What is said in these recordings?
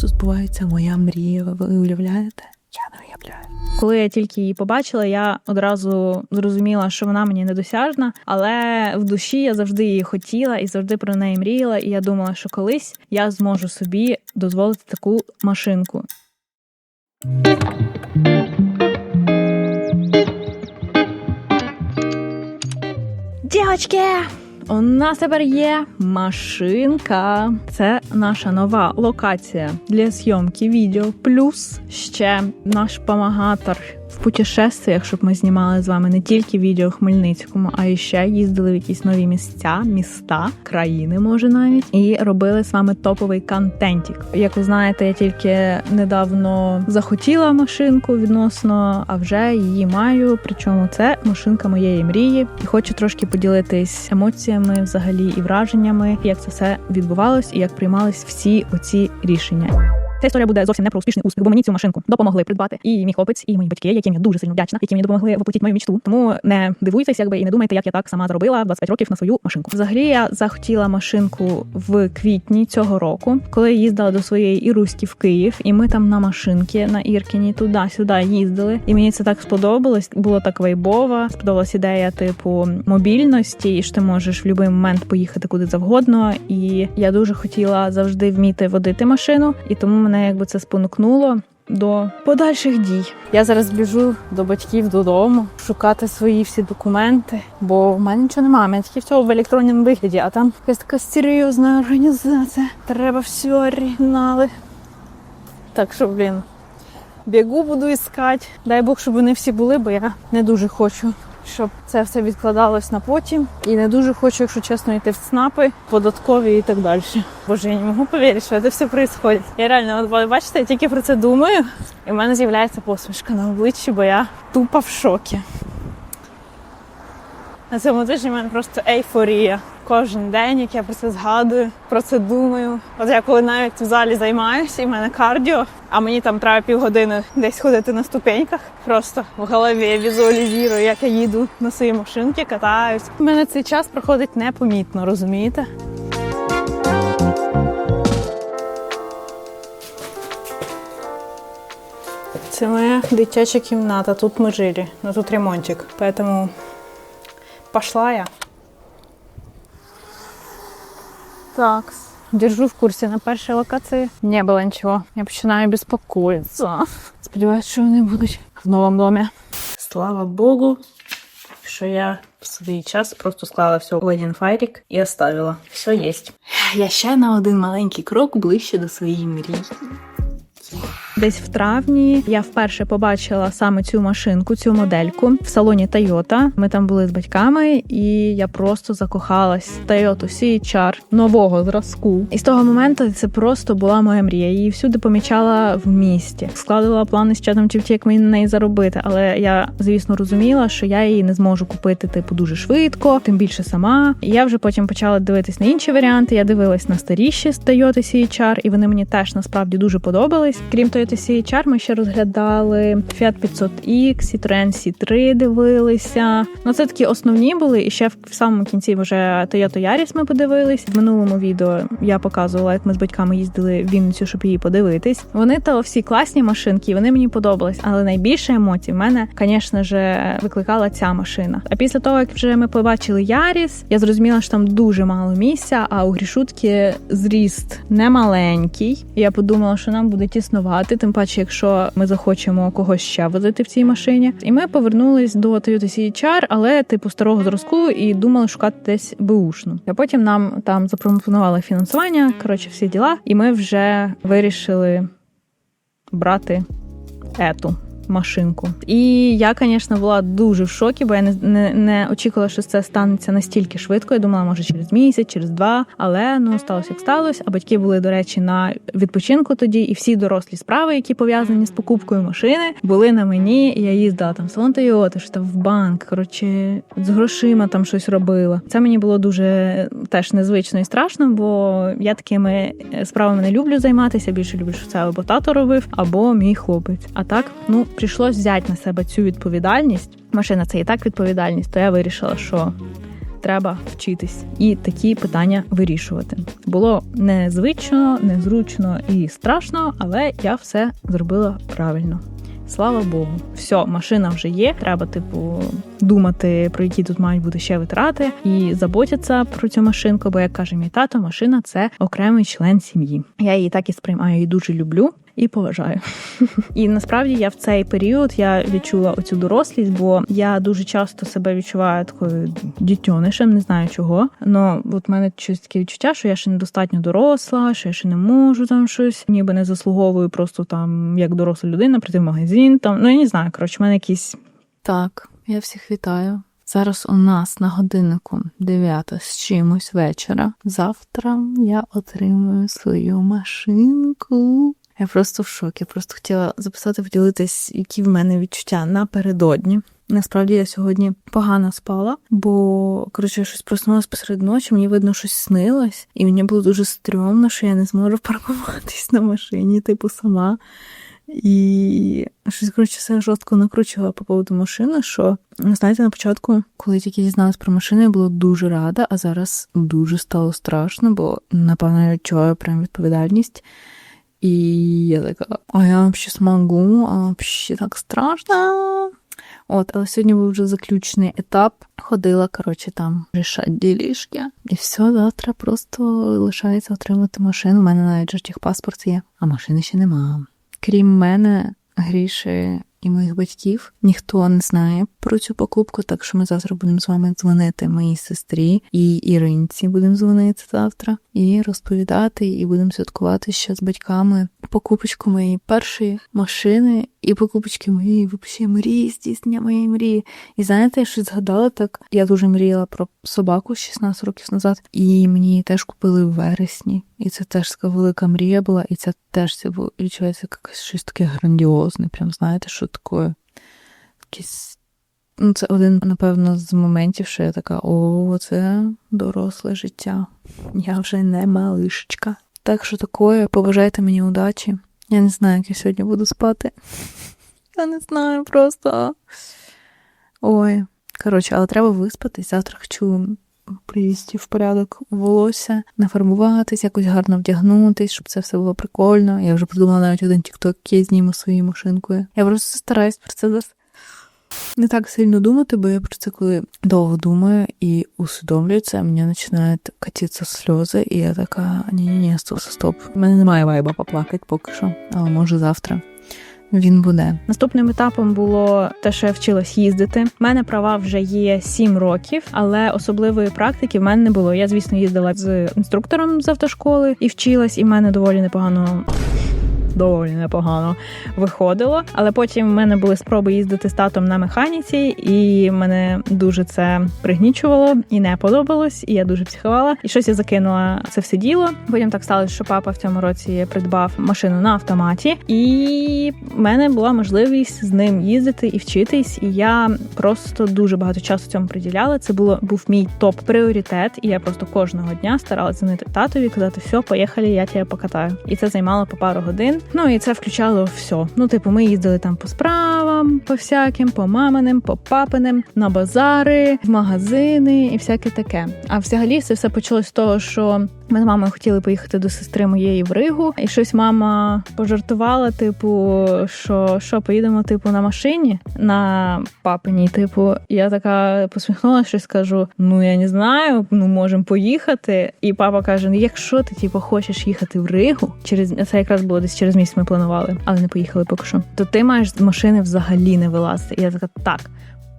просто збувається моя мрія. Ви уявляєте? Я не уявляю. Коли я тільки її побачила, я одразу зрозуміла, що вона мені недосяжна, але в душі я завжди її хотіла і завжди про неї мріяла. І я думала, що колись я зможу собі дозволити таку машинку. Дівчатки! У нас тепер є машинка. Це наша нова локація для зйомки відео. Плюс ще наш помагатор в путешествиях, щоб ми знімали з вами не тільки відео Хмельницькому, а і ще їздили в якісь нові місця, міста, країни, може навіть, і робили з вами топовий контентік. Як ви знаєте, я тільки недавно захотіла машинку відносно, а вже її маю. Причому це машинка моєї мрії, і хочу трошки поділитись емоціями, взагалі і враженнями, як це все відбувалось і як приймались всі оці рішення. Ця історія буде зовсім не про успішний успіх, бо мені цю машинку допомогли придбати і мій хлопець, і мої батьки, яким я дуже сильно вдячна, які мені допомогли воплотити мою мічту. Тому не дивуйтесь, якби і не думайте, як я так сама заробила в 25 років на свою машинку. Взагалі я захотіла машинку в квітні цього року, коли їздила до своєї Іруськи в Київ, і ми там на машинки на Іркіні туди-сюди їздили. І мені це так сподобалось. Було так вайбово. Сподобалась ідея типу мобільності, і що ти можеш в будь-який момент поїхати куди завгодно. І я дуже хотіла завжди вміти водити машину, і тому мене якби це спонукнуло до подальших дій. Я зараз біжу до батьків додому шукати свої всі документи, бо в мене нічого немає. Мене тільки всього в електронному вигляді, а там якась така серйозна організація. Треба всі оригінали. Так що, блін, бігу буду іскати. Дай Бог, щоб вони всі були, бо я не дуже хочу. Щоб це все відкладалось на потім, і не дуже хочу, якщо чесно, йти в ЦНАПи, податкові і так далі. Боже, я не можу повірити, що це все відбувається. Я реально, от бачите, я тільки про це думаю, і в мене з'являється посмішка на обличчі, бо я тупо в шокі. На цьому тижні в мене просто ейфорія. Кожен день, як я про це згадую, про це думаю. От я коли навіть в залі займаюся, і в мене кардіо, а мені там треба півгодини десь ходити на ступеньках. Просто в голові я візуалізую, як я їду на своїй машинці, катаюсь. У мене цей час проходить непомітно, розумієте? Це моя дитяча кімната. Тут ми жили, ну тут ремонтик. Поэтому пошла я. Так, держу в курсі. На першій локації не було нічого. Я починаю безпокоїтися. Сподіваюсь, що вони будуть в новому домі. Слава Богу, що я в свій час просто склала все в один файлик і оставила. Все є. Я ще на один маленький крок ближче до своєї мрії. Десь в травні я вперше побачила саме цю машинку, цю модельку в салоні Toyota. Ми там були з батьками, і я просто закохалась в Toyota CHR нового зразку. І з того моменту це просто була моя мрія. Її всюди помічала в місті. Складила плани з чатом чи як мені на неї заробити. Але я, звісно, розуміла, що я її не зможу купити типу дуже швидко, тим більше сама. І я вже потім почала дивитись на інші варіанти. Я дивилась на старіші з Toyota CHR, і вони мені теж насправді дуже подобались. Крім Toyota CHR, ми ще розглядали Fiat 500X, Citroen C3 дивилися. Ну це такі основні були. І ще в самому кінці вже Toyota Yaris ми подивились. В минулому відео я показувала, як ми з батьками їздили в Вінницю, щоб її подивитись. Вони то всі класні машинки, вони мені подобались. Але найбільше емоцій в мене, звісно ж, викликала ця машина. А після того, як вже ми побачили Яріс, я зрозуміла, що там дуже мало місця, а у грішутки зріст немаленький. Я подумала, що нам буде тіснувати, тим паче, якщо ми захочемо когось ще возити в цій машині. І ми повернулись до Toyota CHR, але типу старого зразку, і думали шукати десь беушну. А потім нам там запропонували фінансування. Коротше, всі діла, і ми вже вирішили брати ету машинку. І я, звісно, була дуже в шокі, бо я не, не не, очікувала, що це станеться настільки швидко. Я думала, може через місяць, через два. Але ну сталося як сталося. А батьки були, до речі, на відпочинку тоді, і всі дорослі справи, які пов'язані з покупкою машини, були на мені. І Я їздила там в салон Toyota, що там в банк. Коротше, з грошима там щось робила. Це мені було дуже теж незвично і страшно, бо я такими справами не люблю займатися. Більше люблю, що це або тато робив, або мій хлопець. А так, ну прийшлось взяти на себе цю відповідальність. Машина це і так відповідальність, то я вирішила, що треба вчитись і такі питання вирішувати. Було незвично, незручно і страшно, але я все зробила правильно. Слава Богу, все, машина вже є. Треба, типу, думати про які тут мають бути ще витрати, і заботяться про цю машинку. Бо як каже мій тато, машина це окремий член сім'ї. Я її так і сприймаю і дуже люблю. І поважаю. І насправді я в цей період я відчула оцю дорослість, бо я дуже часто себе відчуваю такою дітьонишем, не знаю чого. Но от в мене щось таке відчуття, що я ще недостатньо доросла, що я ще не можу там щось, ніби не заслуговую просто там як доросла людина прийти в магазин. Там ну я не знаю. Коротше, в мене якісь так. Я всіх вітаю. Зараз у нас на годиннику 9 з чимось вечора. Завтра я отримую свою машинку. Я просто в шокі. Просто хотіла записати, поділитись, які в мене відчуття напередодні. Насправді я сьогодні погано спала, бо коротше я щось проснулася посеред ночі, мені видно, щось снилось, і мені було дуже стрьомно, що я не зможу паркуватись на машині, типу, сама. І щось коротше все жорстко накручувала по поводу машини. Що знаєте, на початку, коли тільки дізналась про машину, я була дуже рада, а зараз дуже стало страшно, бо напевно я відчуваю прям відповідальність. І я така, а я взагалі смогу, а взагалі так страшно. От, але сьогодні був вже заключний етап. Ходила, коротше, там рішати ділішки. І все, завтра просто лишається отримати машину. У мене навіть же паспорт є, а машини ще нема. Крім мене, Гріші і моїх батьків, ніхто не знає про цю покупку, так що ми завтра будемо з вами дзвонити моїй сестрі і Іринці. Будемо дзвонити завтра і розповідати, і будемо святкувати ще з батьками покупочку моєї першої машини і покупочки моєї взагалі мрії, здійснення моєї мрії. І знаєте, я щось згадала так. Я дуже мріяла про собаку 16 років назад, і мені теж купили в вересні. І це теж така велика мрія була, і це теж це було відчувається як щось таке грандіозне. Прям знаєте, що таке? Якесь. Ну, це один, напевно, з моментів, що я така: о, це доросле життя. Я вже не малишечка. Так що такое, побажайте мені удачі. Я не знаю, як я сьогодні буду спати. Я не знаю просто. Ой. Коротше, але треба виспатись. Завтра хочу привести в порядок волосся, нафарбуватись, якось гарно вдягнутись, щоб це все було прикольно. Я вже придумала навіть один тікток, який зніму своєю машинкою. Я просто стараюсь про це. Не так сильно думати, бо я про це коли довго думаю і усвідомлюю це, мені починають катитися сльози, і я така: ні-ні-ні, стоп, стоп. У мене немає вайба поплакати поки що, але може завтра. Він буде наступним етапом було те, що я вчилась їздити. У мене права вже є 7 років, але особливої практики в мене не було. Я, звісно, їздила з інструктором з автошколи і вчилась, і в мене доволі непогано. Доволі непогано виходило, але потім в мене були спроби їздити з татом на механіці, і мене дуже це пригнічувало і не подобалось. І я дуже психувала. І щось я закинула це все діло. Потім так сталося, що папа в цьому році придбав машину на автоматі, і в мене була можливість з ним їздити і вчитись. І я просто дуже багато часу цьому приділяла. Це було був мій топ пріоритет, і я просто кожного дня старалася дзвонити татові, казати, все, поїхали, я тебе покатаю. І це займало по пару годин. Ну і це включало все. Ну, типу, ми їздили там по справам, по всяким, по маминим, по папиним, на базари, в магазини і всяке таке. А взагалі це все почалось з того, що ми з мамою хотіли поїхати до сестри моєї в Ригу, і щось мама пожартувала, типу, що що поїдемо, типу, на машині на папиній. Типу, я така посміхнулася, щось кажу: ну я не знаю, ну можемо поїхати. І папа каже: Ну, якщо ти типу, хочеш їхати в Ригу, через це якраз було десь через місяць ми планували, але не поїхали поки що. То ти маєш з машини взагалі не вилазити. І я така так.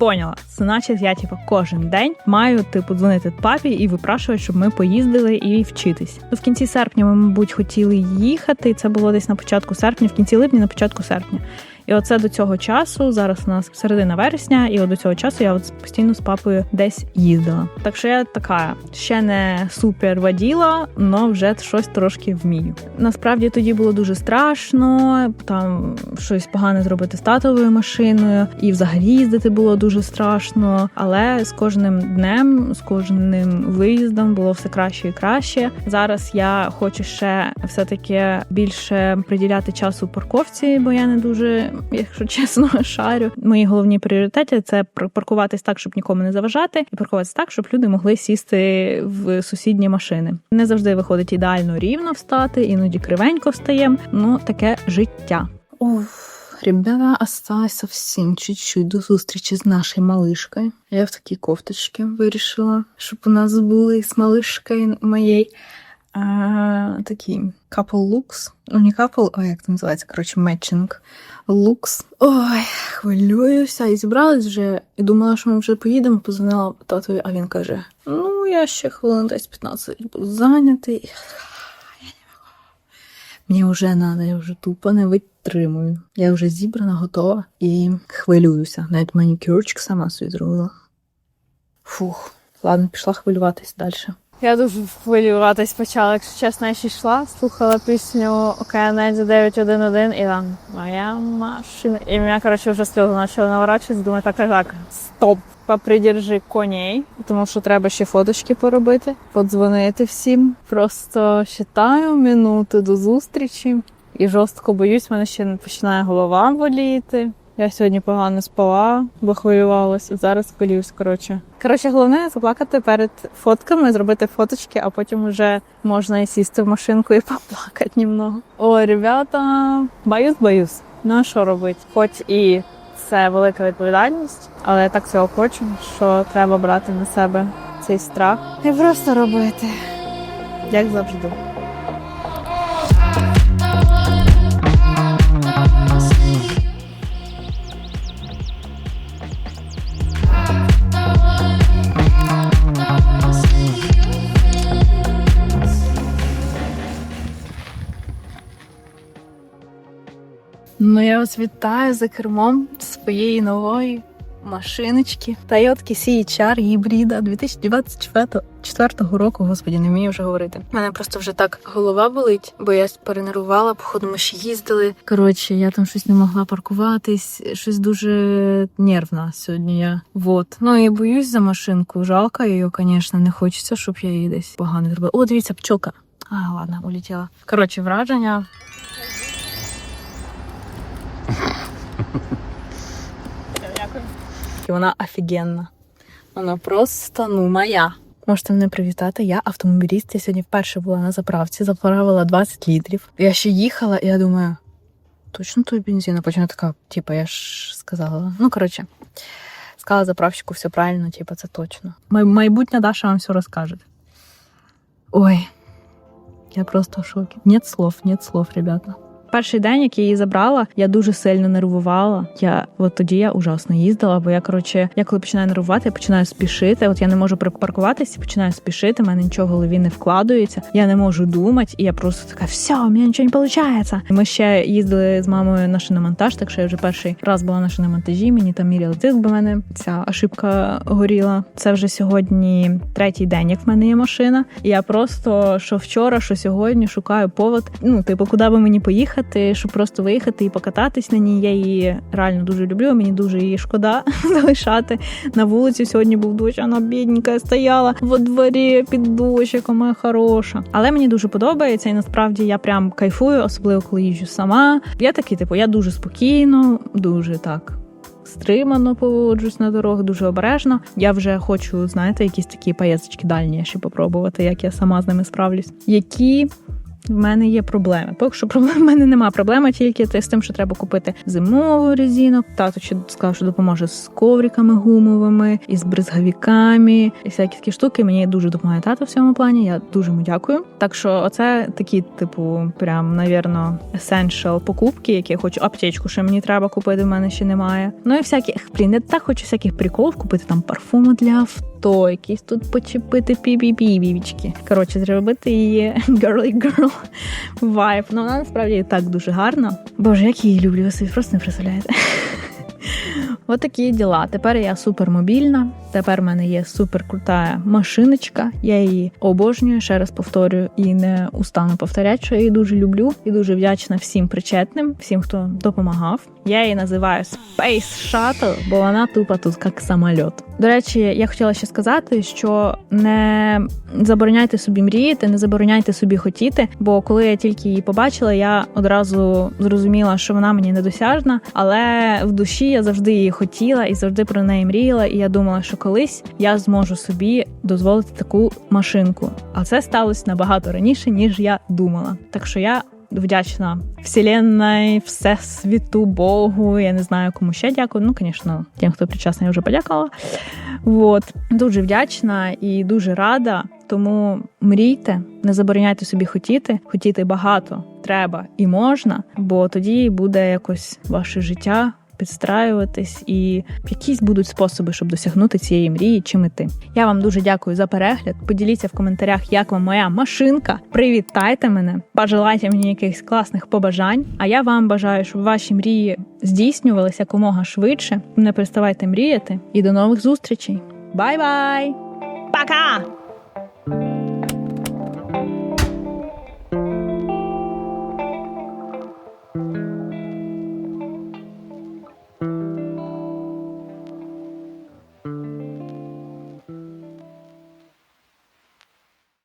Поняла, значить, я типу, кожен день маю типу дзвонити папі і випрашувати, щоб ми поїздили і вчитись. Ну, в кінці серпня ми, мабуть, хотіли їхати. Це було десь на початку серпня, в кінці липня, на початку серпня. І оце до цього часу, зараз у нас середина вересня, і от до цього часу я от постійно з папою десь їздила. Так що я така ще не супер воділа, але вже щось трошки вмію. Насправді тоді було дуже страшно, там щось погане зробити з татовою машиною, і взагалі їздити було дуже страшно. Але з кожним днем, з кожним виїздом було все краще і краще. Зараз я хочу ще все таки більше приділяти часу парковці, бо я не дуже якщо чесно, шарю. Мої головні пріоритети це пар- паркуватись так, щоб нікому не заважати, і паркуватись так, щоб люди могли сісти в сусідні машини. Не завжди виходить ідеально рівно встати, іноді кривенько встаємо. Ну таке життя. Уф. Ребята, осталось совсем чуть-чуть до зустрічі з нашою малишкою. Я в такій кофточці вирішила, щоб у нас були з малишкою моєю такий couple looks. Ну, не couple, а як це називається? Коротше, matching looks. Ой, хвилююся. І зібралась вже, і думала, що ми вже поїдемо. Позвонила татові, а він каже: Ну, я ще хвилин десь 15 буду зайнятий. Мені вже треба, я вже тупо не витримую. Я вже зібрана, готова і хвилююся. Навіть манікюрчик сама собі зробила. Фух, ладно, пішла хвилюватись далі. Я дуже хвилюватись почала, якщо чесно, я ще йшла, слухала пісню Океанезі 911 і там моя машина. І мене, коротше, вже сльози почали наворачуватися, думаю, так, так, так, стоп, попридержи коней, тому що треба ще фоточки поробити, подзвонити всім. Просто считаю минути до зустрічі і жорстко боюсь, мене ще починає голова боліти. Я сьогодні погано спала, бо хвилювалася. Зараз хвилююсь, коротше. Коротше, головне заплакати перед фотками, зробити фоточки, а потім вже можна і сісти в машинку і поплакати немного. О, ребята, боюсь, боюсь. Ну а що робити? Хоч і це велика відповідальність, але я так цього хочу, що треба брати на себе цей страх і просто робити, як завжди. Вас вітаю за кермом своєї нової машиночки Toyota CHR гібрида 2024 року. Господі, не вмію вже говорити. У мене просто вже так голова болить, бо я перенервувала, походу ми ще їздили. Коротше, я там щось не могла паркуватись, щось дуже нервна сьогодні. Я вот. Ну і боюсь за машинку. Жалко її, звісно, не хочеться, щоб я її десь погано зробила. О, дивіться, пчолка. А, ладно, улетіла. Коротше, враження. І вона офігенна. Вона просто ну моя. Можете мене привітати. Я автомобіліст. Я сьогодні вперше була на заправці, заправила 20 літрів. Я ще їхала, і я думаю, точно той бензин? А потім я така, типу, я ж сказала. Ну, коротше, сказала заправщику все правильно, типу, це точно. Май- майбутня Даша вам все розкаже. Ой, я просто в шокі. Нет слов, нет слов, ребята. Перший день, як я її забрала, я дуже сильно нервувала. Я от тоді я ужасно їздила, бо я коротше, я коли починаю нервувати, я починаю спішити. От я не можу припаркуватися, починаю спішити. в мене нічого в голові не вкладується. Я не можу думати, і я просто така, все, у мене нічого не виходить. Ми ще їздили з мамою на шиномонтаж, так що я вже перший раз була на шиномонтажі. Мені там міряли тиск, бо в мене ця ошибка горіла. Це вже сьогодні третій день, як в мене є машина. І я просто що вчора, що сьогодні шукаю повод. Ну, типу, куди би мені поїхати, щоб просто виїхати і покататись на ній. Я її реально дуже люблю. Мені дуже її шкода залишати. На вулиці сьогодні був дощ, вона бідненька стояла во дворі під дощиком, моя хороша. Але мені дуже подобається, і насправді я прям кайфую, особливо коли їжджу сама. Я такий, типу, я дуже спокійно, дуже так. Стримано поводжусь на дорогах, дуже обережно. Я вже хочу, знаєте, якісь такі поїздочки дальні ще попробувати, як я сама з ними справлюсь. Які в мене є проблеми. Поки що проблем в мене немає. Проблема тільки з тим, що треба купити зимову резину. Тато ще сказав, що допоможе з ковриками гумовими, і з бризгавіками, і всякі такі штуки. Мені дуже допомагає тато в цьому плані. Я дуже йому дякую. Так що, оце такі, типу, прям, навірно, essential покупки, які я хочу. Аптечку ще мені треба купити. В мене ще немає. Ну і всяких, блін, я так хочу всяких приколів купити там парфуми для авто, якісь тут почепити пі-пі-пі-бібічки. Коротше, зробити її girly girl vibe. Ну вона насправді і так дуже гарна. Боже, як її люблю, ви собі просто не представляєте. От такі діла. Тепер я супермобільна. Тепер в мене є суперкрута машиночка. Я її обожнюю. Ще раз повторюю і не устану повторяти, що я її дуже люблю і дуже вдячна всім причетним, всім, хто допомагав. Я її називаю Space Shuttle, бо вона тупо тут як самольот. До речі, я хотіла ще сказати, що не забороняйте собі мріяти, не забороняйте собі хотіти. Бо коли я тільки її побачила, я одразу зрозуміла, що вона мені недосяжна, але в душі я завжди її хотіла і завжди про неї мріяла. І я думала, що колись я зможу собі дозволити таку машинку. А це сталося набагато раніше, ніж я думала. Так що я вдячна Вселенной, Всесвіту, Богу. Я не знаю, кому ще дякую. Ну, звісно, тим, хто причасний, я вже подякувала. Вот. Дуже вдячна і дуже рада. Тому мрійте, не забороняйте собі хотіти. Хотіти багато треба і можна, бо тоді буде якось ваше життя підстраюватись, і якісь будуть способи, щоб досягнути цієї мрії чи мети. Я вам дуже дякую за перегляд. Поділіться в коментарях, як вам моя машинка. Привітайте мене, бажайте мені якихось класних побажань. А я вам бажаю, щоб ваші мрії здійснювалися якомога швидше. Не переставайте мріяти. І до нових зустрічей. Бай-бай! Пока!